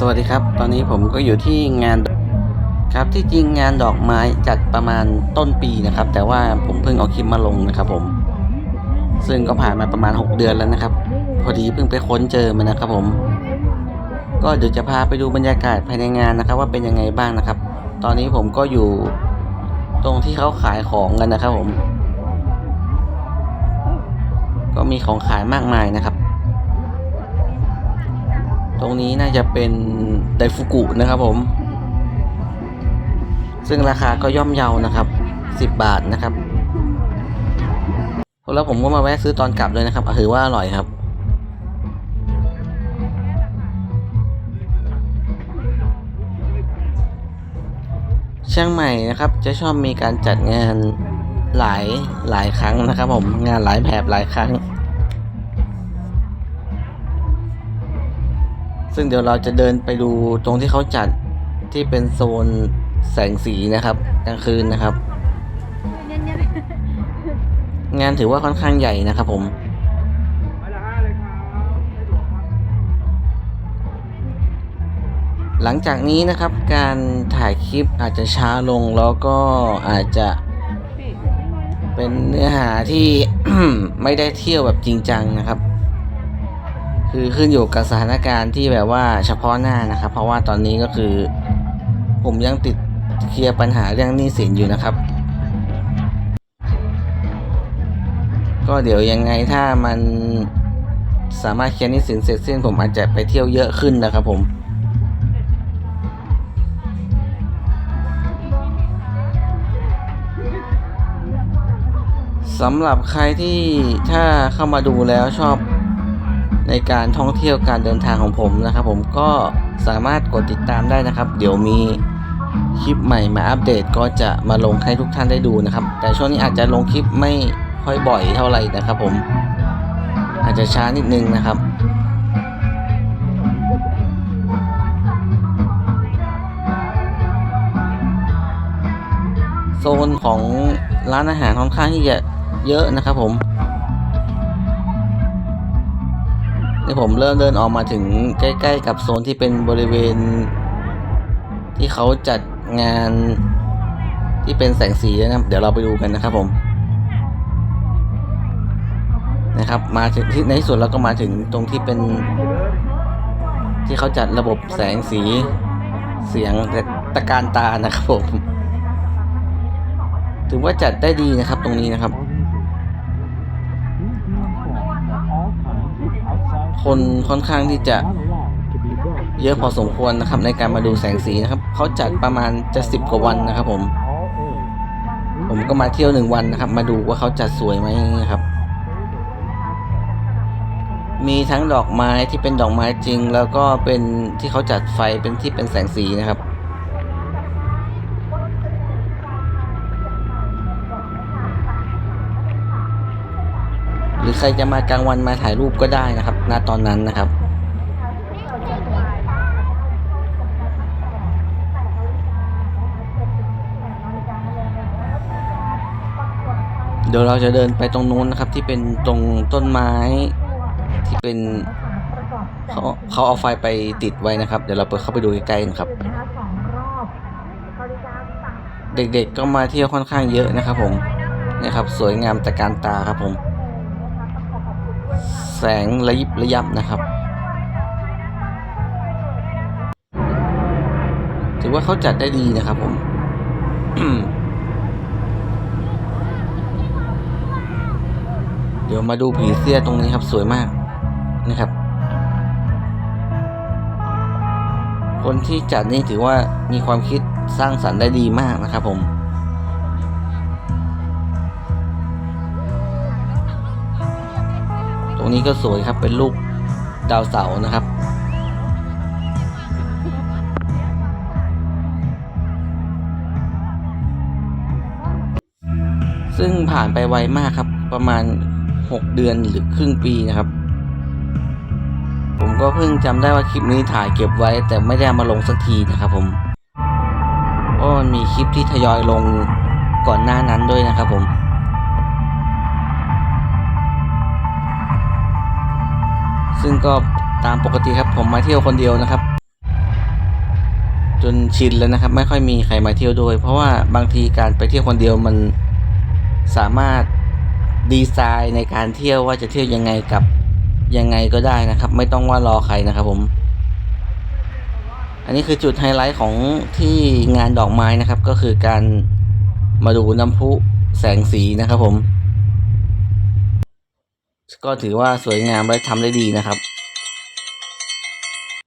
สวัสดีครับ ตอนนี้ผมก็อยู่ที่งานครับที่จริงงานดอกไม้จัดประมาณต้นปีนะครับ แต่ว่าผมเพิ่งเอาคลิปมาลงนะครับผม ซึ่งก็ผ่านมาประมาณ 6 เดือนแล้วนะครับ พอดีเพิ่งไปค้นเจอมานะครับผม ก็เดี๋ยวจะพาไปดูบรรยากาศภายในงานนะครับ ว่าเป็นยังไงบ้างนะครับ ตอนนี้ผมก็อยู่ตรงที่เขาขายของกันนะครับผม ก็มีของขายมากมายนะครับ ตรงนี้น่าจะเป็นไดฟุกุนะครับผม ซึ่งราคาก็ย่อมเยานะครับ 10 บาทนะครับแล้วผมก็มาแวะซื้อตอนกลับเลยนะครับถือว่าอร่อยครับเชียงใหม่นะครับจะชอบมีการจัดงานหลายหลายครั้งนะครับผมงานหลายแบบหลายครั้ง ซึ่งเดี๋ยวเราจะเดินไปดูตรงที่เขาจัดที่เป็นโซนแสงสีนะครับกลางคืนนะครับ งานถือว่าค่อนข้างใหญ่นะครับผมหลังจากนี้นะครับการถ่ายคลิปอาจจะช้าลงแล้วก็อาจจะเป็นเนื้อหาที่ ไม่ได้เที่ยวแบบจริงจังนะครับ คือขึ้นอยู่กับสถานการณ์ที่แบบว่าเฉพาะหน้านะครับ เพราะว่าตอนนี้ก็คือ ผมยังติดเคลียร์ปัญหาเรื่องหนี้สินอยู่นะครับ ก็เดี๋ยวยังไงถ้ามันสามารถเคลียร์หนี้สินเสร็จสิ้นผมอาจจะไปเที่ยวเยอะขึ้นนะครับผมสำหรับใครที่ถ้าเข้ามาดูแล้วชอบ ในการท่องเที่ยวการเดินทางของผมนะครับ ผมก็สามารถกดติดตามได้นะครับ เดี๋ยวมีคลิปใหม่มาอัปเดตก็จะมาลงให้ทุกท่านได้ดูนะครับ แต่ช่วงนี้อาจจะลงคลิปไม่ค่อยบ่อยเท่าไหร่นะครับ ผม อาจจะช้านิดนึงนะครับโซนของร้านอาหารค่อนข้างที่จะเยอะนะครับผม นี่ผมเริ่มเดินออกมาถึงใกล้ ๆ กับโซนที่เป็นบริเวณ ที่เขาจัดงานที่เป็นแสงสีนะครับ เดี๋ยวเราไปดูกันนะครับผม นะครับ มาถึงที่ในที่สุดเราก็มาถึงตรงที่เป็น ที่เขาจัดระบบแสงสีเสียงแตะการตานะครับผม ถือว่าจัดได้ดีนะครับตรงนี้นะครับ คนค่อนข้างที่จะเยอะพอสมควรนะครับ ในการมาดูแสงสีนะครับเขาจัดประมาณจะสิบกว่าวันนะครับ ผม ผมก็มาเที่ยวหนึ่งวันนะครับ มาดูว่าเขาจัดสวยไหมนะครับ มีทั้งดอกไม้ที่เป็นดอกไม้จริง แล้วก็เป็นที่เขาจัดไฟเป็นที่เป็นแสงสีนะครับ รือใครจะมากลางวันมาถ่ายรูปก็ได้นะครับ ณ ตอนนั้นนะครับ เดี๋ยวเราจะเดินไปตรงนู้นนะครับ ที่เป็นตรงต้นไม้ที่เป็นเขาเขาเอาไฟไปติดไว้นะครับ เดี๋ยวเราไปเข้าไปดูใกล้ๆนะครับ เด็กๆก็มาเที่ยวค่อนข้างเยอะนะครับผมนะครับ สวยงามแต่การตาครับผม แสงระยิบระยับนะครับ ถือว่าเขาจัดได้ดีนะครับผมเดี๋ยวมาดูผีเสื้อตรงนี้ครับ สวยมากนะครับ คนที่จัดนี่ถือว่ามีความคิดสร้างสรรค์ได้ดีมากนะครับผม รงนี้ก็สวยครับเป็นลูกดาวเสาร์นะครับ ซึ่งผ่านไปไวมากครับ ประมาณ 6 เดือนหรือครึ่งปีนะครับ ผมก็เพิ่งจำได้ว่าคลิปนี้ถ่ายเก็บไว้ แต่ไม่ได้มาลงสักทีนะครับผมเพราะมันมีคลิปที่ทยอยลงก่อนหน้านั้นด้วยนะครับผม ซึ่งก็ตามปกติครับผมมาเที่ยวคนเดียวนะครับ จนชินแล้วนะครับ ไม่ค่อยมีใครมาเที่ยวด้วย เพราะว่าบางทีการไปเที่ยวคนเดียวมันสามารถดีไซน์ในการเที่ยวว่าจะเที่ยวยังไงกับยังไงก็ได้นะครับ ไม่ต้องว่ารอใครนะครับผม อันนี้คือจุดไฮไลท์ของที่งานดอกไม้นะครับ ก็คือการมาดูน้ำพุแสงสีนะครับผม ก็ถือว่าสวยงามและทำได้ดีนะครับ